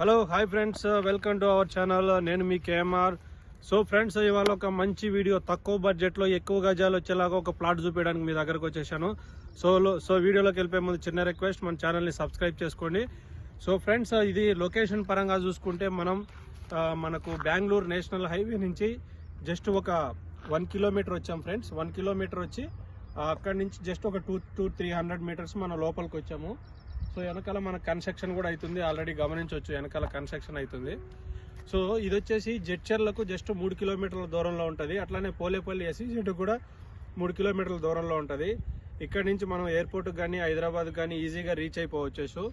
Hello hi friends welcome to our channel నేను మీ KMR. So friends ఇవాళ ఒక మంచి వీడియో తక్కువ బడ్జెట్లో ఎక్కువ గజాలు వచ్చేలాగా ఒక ప్లాట్ చూపించడానికి మీ దగ్గరకు వచ్చేసాను. సో లో- సో వీడియోలోకి వెళ్ళిపోయే ముందు చిన్న రిక్వెస్ట్ మన ఛానల్ని సబ్స్క్రైబ్ చేసుకోండి. సో ఫ్రెండ్స్ uh, ఇది లొకేషన్ పరంగా చూసుకుంటే మనం uh, మనకు బెంగళూరు నేషనల్ హైవే నుంచి జస్ట్ ఒక వన్ కిలోమీటర్ వచ్చాం ఫ్రెండ్స్ వన్ కిలోమీటర్ వచ్చి uh, అక్కడి నుంచి జస్ట్ ఒక two two three hundred metres మనం లోపలికి వచ్చాము. సో వెనకాల మన కన్స్ట్రక్షన్ కూడా అవుతుంది. ఆల్రెడీ గమనించవచ్చు వెనకాల కన్స్ట్రక్షన్ అవుతుంది. సో ఇది వచ్చేసి జడ్చర్లకు జస్ట్ మూడు కిలోమీటర్ల దూరంలో ఉంటుంది. అట్లానే పోలేపల్లి ఎస్ఈసీటు కూడా మూడు కిలోమీటర్ల దూరంలో ఉంటుంది. ఇక్కడ నుంచి మనం ఎయిర్పోర్ట్ కానీ హైదరాబాద్ కానీ ఈజీగా రీచ్ అయిపోవచ్చు.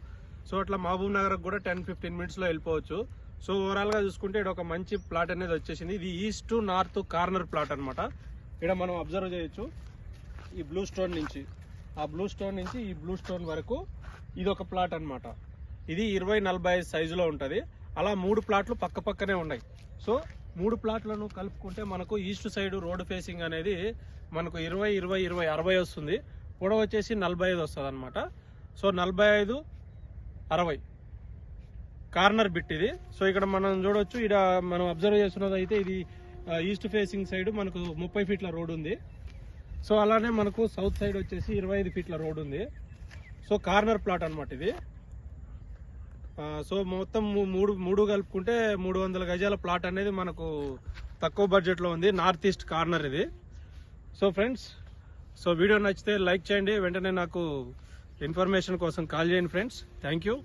సో అట్లా మహబూబ్ నగర్ కూడా టెన్ ఫిఫ్టీన్ మినిట్స్లో వెళ్ళిపోవచ్చు. సో ఓవరాల్గా చూసుకుంటే ఇక్కడ ఒక మంచి ప్లాట్ అనేది వచ్చేసింది. ఇది east to north corner plot అనమాట ఇక్కడ మనం అబ్జర్వ్ చేయొచ్చు. ఈ బ్లూ స్టోన్ నుంచి. ఆ బ్లూ స్టోన్ నుంచి ఈ బ్లూ స్టోన్ వరకు ఇది ఒక ప్లాట్ అనమాట ఇది ఇరవై నలభై ఐదు సైజులో ఉంటుంది. అలా మూడు ప్లాట్లు పక్క పక్కనే ఉన్నాయి. సో మూడు ప్లాట్లను కలుపుకుంటే మనకు ఈస్ట్ సైడ్ రోడ్ ఫేసింగ్ అనేది మనకు ఇరవై ఇరవై ఇరవై అరవై వస్తుంది. పొడవ వచ్చేసి నలభై ఐదు వస్తుంది అనమాట సో నలభై ఐదు అరవై. కార్నర్ బిట్ ఇది. సో ఇక్కడ మనం చూడొచ్చు ఇక్కడ మనం అబ్జర్వ్ చేస్తున్నది అయితే ఇది ఈస్ట్ ఫేసింగ్ సైడ్ మనకు ముప్పై ఫీట్ల రోడ్ ఉంది. సో అలానే మనకు సౌత్ సైడ్ వచ్చేసి ఇరవై ఐదు ఫీట్ల రోడ్ ఉంది. సో కార్నర్ ప్లాట్ అనమాట ఇది. సో మొత్తం మూడు మూడు కలుపుకుంటే మూడు వందల గజాల ప్లాట్ అనేది మనకు తక్కువ బడ్జెట్లో ఉంది. నార్త్ ఈస్ట్ కార్నర్ ఇది. సో ఫ్రెండ్స్ సో వీడియో నచ్చితే లైక్ చేయండి. వెంటనే నాకు ఇన్ఫర్మేషన్ కోసం కాల్ చేయండి ఫ్రెండ్స్. Thank you.